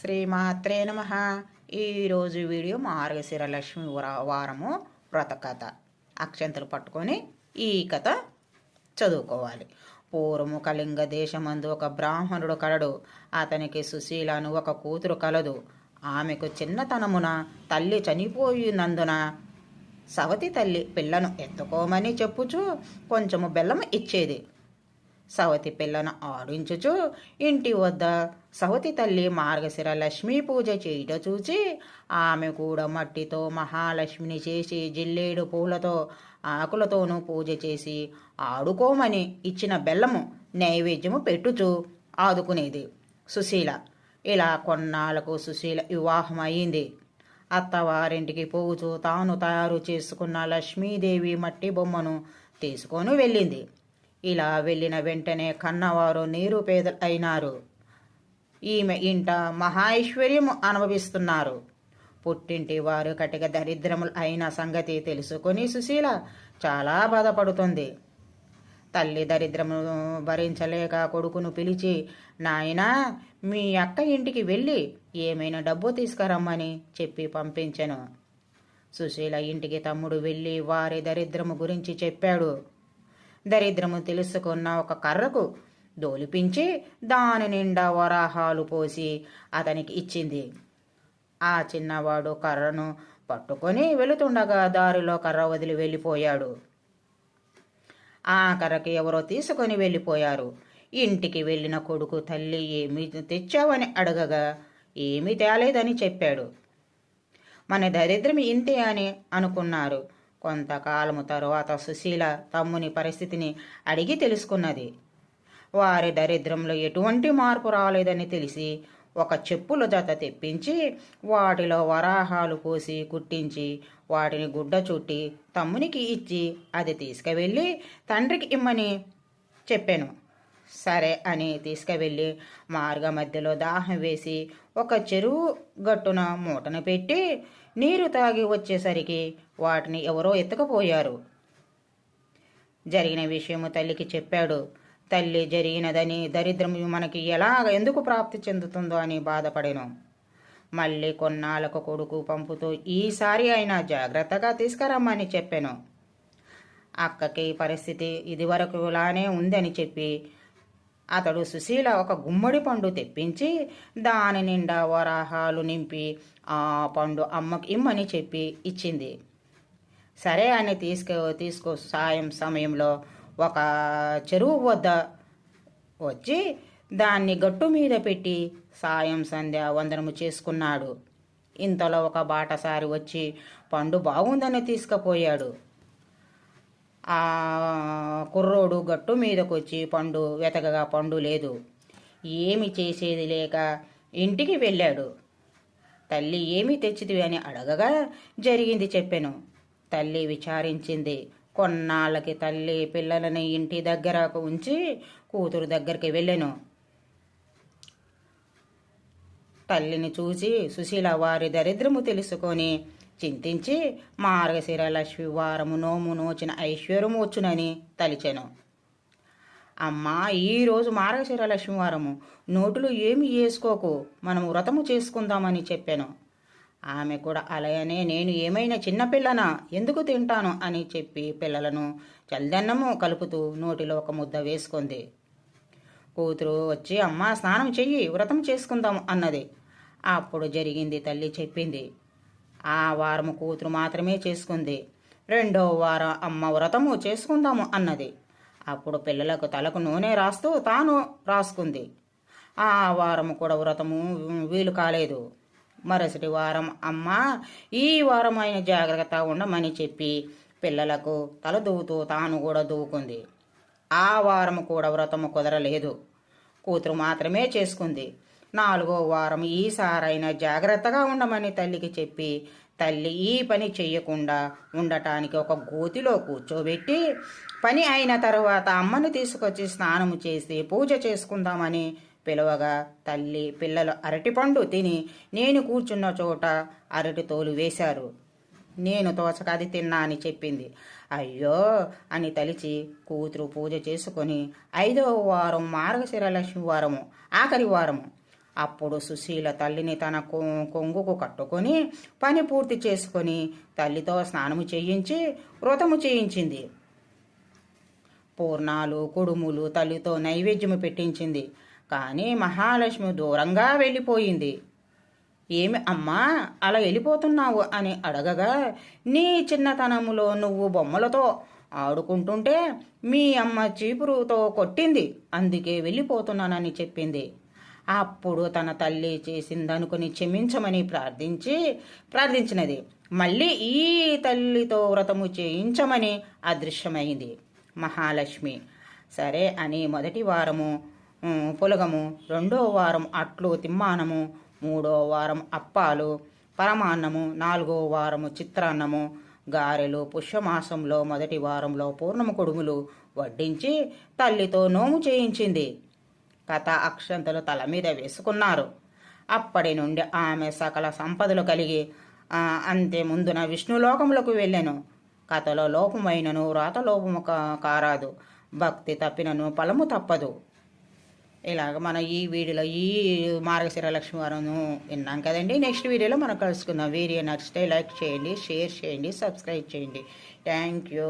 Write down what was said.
శ్రీమాత్రే నమ. ఈరోజు వీడియో మార్గశిర లక్ష్మి వర- వారము వ్రత కథ. అక్షంతలు పట్టుకొని ఈ కథ చదువుకోవాలి. పూర్వము కళింగ దేశమందు ఒక బ్రాహ్మణుడు కలడు. అతనికి సుశీలను ఒక కూతురు కలదు. ఆమెకు చిన్నతనమున తల్లి చనిపోయినందున సవతి తల్లి పిల్లను ఎత్తుకోమని చెప్పుచు కొంచెము బెల్లం ఇచ్చేది. సవతి పిల్లను ఆడించుచు ఇంటి వద్ద సవతి తల్లి మార్గశిర లక్ష్మీ పూజ చేయుట చూచి ఆమె కూడా మట్టితో మహాలక్ష్మిని చేసి జిల్లేడు పూలతో ఆకులతోనూ పూజ చేసి ఆడుకోమని ఇచ్చిన బెల్లము నైవేద్యము పెట్టుచు ఆదుకునేది. సుశీల ఇలా కొన్నాళ్ళకు సుశీల వివాహం అయింది అత్తవారింటికి పోచు తాను తయారు చేసుకున్న లక్ష్మీదేవి మట్టి బొమ్మను తీసుకొని వెళ్ళింది. ఇలా వెళ్ళిన వెంటనే కన్నవారు నీరుపేదలు అయినారు ఈమె ఇంట మహాైశ్వర్యము అనుభవిస్తున్నారు. పుట్టింటి వారు కటిక దరిద్రములు అయిన సంగతి తెలుసుకొని సుశీల చాలా బాధపడుతుంది. తల్లి దరిద్రము భరించలేక కొడుకును పిలిచి నాయనా మీ అక్క ఇంటికి వెళ్ళి ఏమైనా డబ్బు తీసుకురమ్మని చెప్పి పంపించెను. సుశీల ఇంటికి తమ్ముడు వెళ్ళి వారి దరిద్రము గురించి చెప్పాడు. దరిద్రము తెలుసుకున్న ఒక కర్రకు దోలిపించి దాని నిండా వరాహాలు పోసి అతనికి ఇచ్చింది. ఆ చిన్నవాడు కర్రను పట్టుకొని వెళుతుండగా దారిలో కర్ర వదిలి వెళ్ళిపోయాడు. ఆ కర్రకి ఎవరో తీసుకొని వెళ్ళిపోయారు. ఇంటికి వెళ్ళిన కొడుకు తల్లి ఏమి తెచ్చావని అడగగా ఏమీ తేలేదని చెప్పాడు. మన దరిద్రం ఇంతే అని అనుకున్నారు. కొంతకాలము తరువాత సుశీల తమ్ముని పరిస్థితిని అడిగి తెలుసుకున్నది. వారి దరిద్రంలో ఎటువంటి మార్పు రాలేదని తెలిసి ఒక చెప్పుల జత తెప్పించి వాటిలో వరాహాలు పోసి కుట్టించి వాటిని గుడ్డ చుట్టి తమ్మునికి ఇచ్చి అది తీసుకువెళ్ళి తండ్రికి ఇమ్మని చెప్పాను. సరే అని తీసుకువెళ్ళి మార్గ మధ్యలో దాహం వేసి ఒక చెరువు గట్టున మూటను పెట్టి నీరు తాగి వచ్చేసరికి వాటిని ఎవరో ఎత్తుకుపోయారు. జరిగిన విషయము తల్లికి చెప్పాడు. తల్లి జరిగినదని దరిద్రము మనకి ఎలా ఎందుకు ప్రాప్తి చెందుతుందో అని బాధపడెను. మళ్ళీ కొన్నాళ్ళకు కొడుకు పంపుతూ ఈసారి అయినా జాగ్రత్తగా తీసుకురమ్మని చెప్పాను. అక్కకి పరిస్థితి ఇదివరకులానే ఉందని చెప్పి అతడు సుశీల ఒక గుమ్మడి పండు తెప్పించి దాని నిండా వరాహాలు నింపి ఆ పండు అమ్మకి ఇమ్మని చెప్పి ఇచ్చింది. సరే అని తీసుకు తీసుకో సాయం సమయంలో ఒక చెరువు వద్ద వచ్చి దాన్ని గట్టు మీద పెట్టి సాయం సంధ్య వందనము చేసుకున్నాడు. ఇంతలో ఒక బాటసారి వచ్చి పండు బాగుందని తీసుకుపోయాడు. ఆ కుర్రోడు గట్టు మీదకొచ్చి పండు వెతకగా పండు లేదు. ఏమి చేసేది లేక ఇంటికి వెళ్ళాడు. తల్లి ఏమి తెచ్చితివి అని అడగగా జరిగింది చెప్పాను. తల్లి విచారించింది. కొన్నాళ్ళకి తల్లి పిల్లలని ఇంటి దగ్గరకు ఉంచి కూతురు దగ్గరికి వెళ్ళాను. తల్లిని చూసి సుశీల వారి దరిద్రము తెలుసుకొని చింతించి మార్గశిర లక్ష్మి వారము నోము నోచిన ఐశ్వర్యము వచ్చునని తలిచెను. అమ్మా ఈరోజు మార్గశిర లక్ష్మి వారము. నోటులో ఏమి వేసుకోకు. మనం వ్రతము చేసుకుందామని చెప్పాను. ఆమె కూడా అలానే నేను ఏమైనా చిన్నపిల్లనా ఎందుకు తింటాను? అని చెప్పి పిల్లలను చల్దన్నము కలుపుతూ నోటిలో ఒక ముద్ద వేసుకుంది. కూతురు వచ్చి అమ్మ స్నానం చెయ్యి వ్రతం చేసుకుందాం అన్నది. అప్పుడు జరిగింది తల్లి చెప్పింది. ఆ వారము కూతురు మాత్రమే చేసుకుంది. రెండో వారం అమ్మ వ్రతము చేసుకుందాము అన్నది. అప్పుడు పిల్లలకు తలకు నూనె రాస్తూ తాను రాసుకుంది. ఆ వారము కూడా వ్రతము వీలు కాలేదు. మరుసటి వారం అమ్మ ఈ వారం ఆయన జాగ్రత్త ఉండమని చెప్పి పిల్లలకు తల దువ్వుతూ తాను కూడా దూవుకుంది. ఆ వారం కూడా వ్రతము కుదరలేదు. కూతురు మాత్రమే చేసుకుంది. నాలుగో వారం ఈసారైనా జాగ్రత్తగా ఉండమని తల్లికి చెప్పి తల్లి ఈ పని చెయ్యకుండా ఉండటానికి ఒక గోతిలో కూర్చోబెట్టి పని అయిన తరువాత అమ్మను తీసుకొచ్చి స్నానము చేసి పూజ చేసుకుందామని పిలవగా తల్లి పిల్లలు అరటిపండు తిని నేను కూర్చున్న చోట అరటి తోలు వేశారు. నేను తోచక అది తిన్నా అని చెప్పింది. అయ్యో అని తలిచి కూతురు పూజ చేసుకొని ఐదవ వారం మార్గశిర లక్ష్మి వారము ఆఖరి వారము. అప్పుడు సుశీల తల్లిని తన కొంగుకు కట్టుకొని పని పూర్తి చేసుకొని తల్లితో స్నానము చేయించి వ్రతము చేయించింది. పూర్ణాలు కుడుములు తల్లితో నైవేద్యము పెట్టించింది. కానీ మహాలక్ష్మి దూరంగా వెళ్ళిపోయింది. ఏమి అమ్మా అలా వెళ్ళిపోతున్నావు అని అడగగా నీ చిన్నతనములో నువ్వు బొమ్మలతో ఆడుకుంటుంటే మీ అమ్మ చీపురుతో కొట్టింది. అందుకే వెళ్ళిపోతున్నానని చెప్పింది. అప్పుడు తన తల్లి చేసిందనుకుని క్షమించమని ప్రార్థించి ప్రార్థించినది. మళ్ళీ ఈ తల్లితో వ్రతము చేయించమని అదృశ్యమైంది. మహాలక్ష్మి. సరే అని మొదటి వారము పులగము రెండో వారం అట్లు తిమ్మానము మూడో వారం అప్పాలు పరమాన్నము నాలుగో వారము చిత్రాన్నము గారెలు పుష్యమాసంలో మొదటి వారంలో పూర్ణము కొడుములు వడ్డించి తల్లితో నోము చేయించింది. కథ అక్షంతలు తల మీద వేసుకున్నారు. అప్పటి నుండి ఆమె సకల సంపదలు కలిగి అంతే ముందున విష్ణులోకములకు వెళ్ళాను. కథలో లోపమైనను వ్రాతలోపము లోపము కారాదు. భక్తి తప్పినను ఫలము తప్పదు. ఇలాగ మన ఈ వీడియోలో ఈ మార్గశిర లక్ష్మి వారను విన్నాం కదండి. నెక్స్ట్ వీడియోలో మనం కలుసుకుందాం. వీడియో నచ్చితే లైక్ చేయండి షేర్ చేయండి సబ్స్క్రైబ్ చేయండి. Thank you.